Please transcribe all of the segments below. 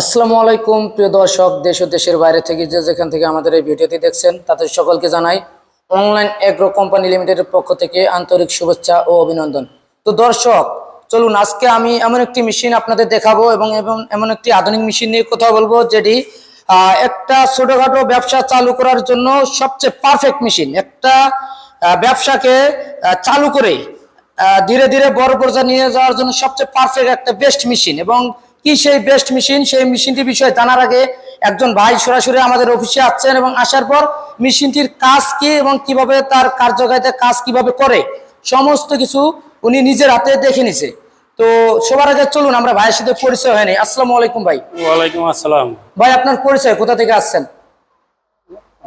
আসসালামু আলাইকুম, প্রিয় দর্শক, দেশ ও দেশের বাইরে থেকে যে যেখান থেকে আমাদের এই ভিডিওটি দেখছেন, তাদের সকলকে জানাই অনলাইন এগ্রো কোম্পানি লিমিটেডের পক্ষ থেকে আন্তরিক শুভেচ্ছা ও অভিনন্দন। তো দর্শক, চলুন, আজকে আমি এমন একটি মেশিন আপনাদের দেখাবো এবং এবং এমন একটি আধুনিক মেশিন নিয়ে কথা বলব, যেটি একটা ছোটখাটো ব্যবসা চালু করার জন্য সবচেয়ে পারফেক্ট মেশিন একটা ব্যবসাকে চালু করে ধীরে ধীরে বড় পর্যায়ে নিয়ে যাওয়ার জন্য সবচেয়ে পারফেক্ট একটা বেস্ট মেশিন এবং কি সেই বেস্ট মেশিন সেই মেশিনটির বিষয়ে জানার আগে একজন ভাই সরাসরি আমাদের অফিসে আসছেন এবং আসার পর মেশিনটির কাজ কি এবং কীভাবে তার কার্যকারিতা কাজ কীভাবে করে সমস্ত কিছু উনি নিজের হাতে দেখে নিছে। তো সবার আগে চলুন আমরা ভাইয়ের সাথে পরিচয় হয়নি। আসসালামু আলাইকুম ভাই। ওয়ালাইকুম আসসালাম। ভাই আপনার পরিচয় কোথা থেকে আসছেন?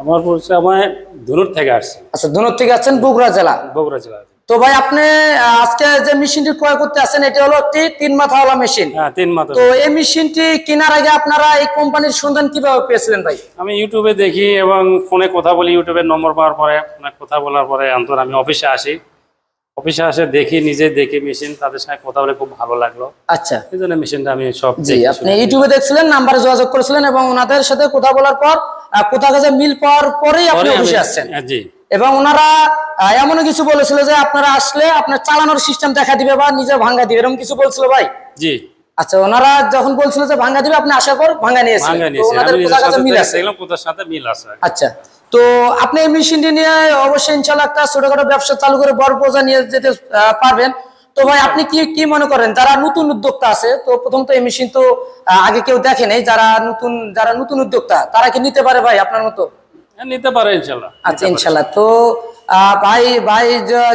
আমার পরিচয় আমার ধনুর থেকে আসছি। আচ্ছা ধনুর থেকে আসছেন বগুড়া জেলা। বগুড়া জেলা। তো ভাই আপনি আজকে যে মেশিনটি ক্রয় করতে আসেন এটা হলো একটি তিন মাথাওয়ালা মেশিন। হ্যাঁ তিন মাত্র তো এই মেশিনটি কেনার আগে আপনারা এই কোম্পানির সন্ধান কীভাবে পেয়েছিলেন ভাই? আমি ইউটিউবে দেখি এবং ফোনে কথা বলি ইউটিউবের নম্বর পাওয়ার পরে ফোনে কথা বলার পরে অন্তর আমি অফিসে আসি। অফিসে আসে দেখি নিজে দেখি মেশিন তাদের সঙ্গে কথা বলে খুব ভালো লাগল। আচ্ছা। এই জন্য মেশিনটা আমি সব জি আপনি ইউটিউবে দেখছিলেন নাম্বারে যোগাযোগ করেছিলেন এবং ওনাদের সাথে কথা বলার পর কোথা কাছে মিল পাওয়ার পরেই আপনি অফিসে আসছেন। হ্যাঁ, জি। এবং ওনারা এমনও কিছু বলেছিল যে আপনারা আসলে আপনার চালানোর সিস্টেম দেখা দিবে বা নিজে ভাঙ্গা দিবে এরকম কিছু বলছিল ভাই? জি। আচ্ছা ওনারা যখন বলছিল যে ভাঙ্গা দিবে আপনি আসার পর ভাঙ্গা নিয়েছেন তো ওনাদের আমি কোথা নিজের কাছে সাথে মিল আছে? কোথার সাথে মিল আছে। আচ্ছা তো আপনি এই মেশিনটি নিয়ে অবশ্যই ইনশাল্লাহ একটা ছোটখাটো ব্যবসা চালু করে বড় পর্যায়ে নিয়ে যেতে পারবেন। তো ভাই আপনি কি কি মনে করেন যারা নতুন উদ্যোক্তা আছে তো প্রথম তো এই মেশিন তো আগে কেউ দেখে নেই যারা নতুন যারা নতুন উদ্যোক্তা তারা কি নিতে পারে ভাই আপনার মতো? নিতে পারে ইনশাল্লাহ আচ্ছা ইনশাল্লাহ তো ভাই ভাই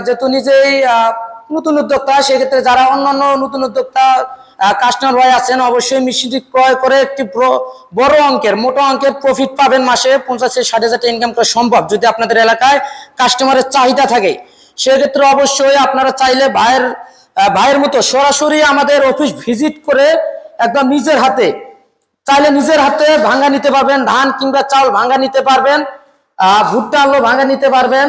যেহেতু নিজেই নতুন উদ্যোক্তা সেক্ষেত্রে যারা অন্যান্য নতুন উদ্যোক্তা কাস্টমার ভাই আছেন অবশ্যই মেশিনটি ক্রয় করে একটি বড়- বড় অঙ্কের মোটা অঙ্কের প্রফিট পাবেন মাসে পঞ্চাশ থেকে ষাট হাজার ইনকাম করা সম্ভব যদি আপনাদের এলাকায় কাস্টমারের চাহিদা থাকে। সেক্ষেত্রে অবশ্যই আপনারা চাইলে ভাইয়ের ভাইয়ের মতো সরাসরি আমাদের অফিস ভিজিট করে একদম নিজের হাতে চাইলে নিজের হাতে ভাঙ্গা নিতে পারবেন, ধান কিংবা চাউল ভাঙ্গা নিতে পারবেন ভুট্টা আলু ভাঙ্গা নিতে পারবেন।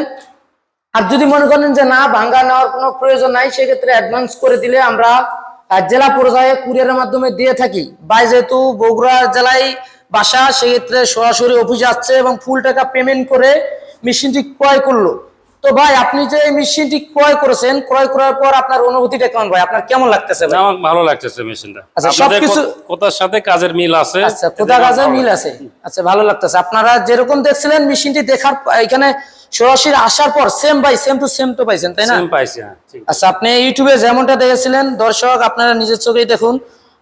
আর যদি মনে করেন যে না, ভাঙ্গা নেওয়ার কোনো প্রয়োজন নাই, সেক্ষেত্রে অ্যাডভান্স করে দিলে আমরা জেলা পর্যায়ে কুরিয়ারের মাধ্যমে দিয়ে থাকি। বাই যেহেতু বগুড়া জেলায় বাসা, সেক্ষেত্রে সরাসরি অফিস আসছে এবং ফুল টাকা পেমেন্ট করে মেশিনটি ক্রয় করল। তো ভাই আপনি যে এই মেশিনটি ক্রয় করেছেন ক্রয় করার পর আপনার অনুভূতিটা কেমন ভাই? আপনার কেমন লাগতেছে ভাই? আমার ভালো লাগতেছে মেশিনটা। আচ্ছা, সবকিছু- কোথার সাথে কাজের মিল আছে আচ্ছা কোথা কাজে মিল আছে? আচ্ছা ভালো লাগতেছে। আপনারা যেরকম দেখছিলেন মেশিনটি দেখার এখানে সরাসরি আসার পর same by same to same তো পাইছেন তাই না? সেম পাইছি হ্যাঁ আচ্ছা আপনি ইউটিউবে যেমনটা দেখেছিলেন দর্শক আপনারা নিজের চোখেই দেখুন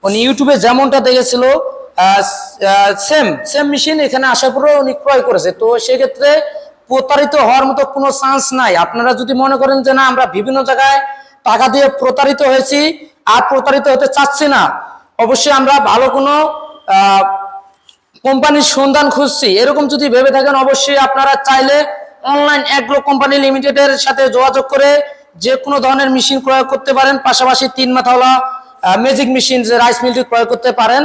উনি ইউটিউবে যেমনটা দেখেছিল সেম সেম মেশিন এখানে আসার পরেও উনি ক্রয় করেছে। তো সেক্ষেত্রে প্রতারিত হওয়ার মতো কোনো চান্স নাই। আপনারা যদি মনে করেন যে না, আমরা বিভিন্ন জায়গায় টাকা দিয়ে প্রতারিত হয়েছি, আর প্রতারিত হতে চাচ্ছি না, অবশ্যই আমরা ভালো কোনো কোম্পানির সন্ধান খুঁজছি। এরকম যদি ভেবে থাকেন, অবশ্যই আপনারা চাইলে অনলাইন অ্যাগ্রো কোম্পানি লিমিটেডের সাথে যোগাযোগ করে যে কোনো ধরনের মেশিন ক্রয় করতে পারেন। পাশাপাশি তিন মাথাওয়ালা ম্যাজিক মেশিন যে রাইস মিলটি ক্রয় করতে পারেন।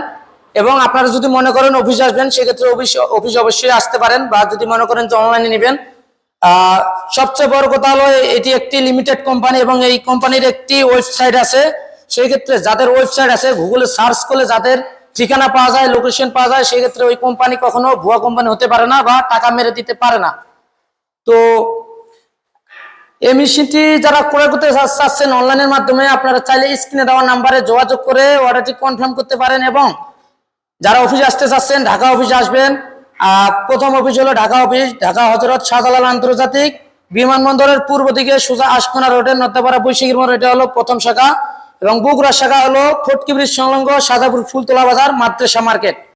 এবং আপনারা যদি মনে করেন অফিস আসবেন, সেক্ষেত্রে অফিস অফিস অবশ্যই আসতে পারেন বা যদি মনে করেন যে অনলাইনে নেবেন সবচেয়ে বড় কথা হলো এটি একটি লিমিটেড কোম্পানি এবং এই কোম্পানির একটি ওয়েবসাইট আছে। সেই ক্ষেত্রে যাদের ওয়েবসাইট আছে গুগলে সার্চ করলে যাদের ঠিকানা পাওয়া যায় লোকেশন পাওয়া যায় সেই ক্ষেত্রে ওই কোম্পানি কখনো ভুয়া কোম্পানি হতে পারে না বা টাকা মেরে দিতে পারে না। তো এই মেশিনটি যারা ক্রয় করতে চাচ্ছেন অনলাইনের মাধ্যমে, আপনারা চাইলে স্ক্রিনে দেওয়া নাম্বারে যোগাযোগ করে অর্ডারটি কনফার্ম করতে পারেন এবং যারা অফিসে আসতে চাচ্ছেন, ঢাকা অফিসে আসবেন। প্রথম অফিস হলো ঢাকা অফিস। ঢাকা হজরত শাহজালাল আন্তর্জাতিক বিমানবন্দরের পূর্ব দিকে সোজা আশকোনা রোডের নদ্যাপাড়া বৈশাখীর মোড়। এটা হলো প্রথম শাখা। এবং বগুড়ার শাখা হলো ফটকি ব্রিজ সংলগ্ন সাজাপুর ফুলতলা বাজার মাদ্রাসা মার্কেট।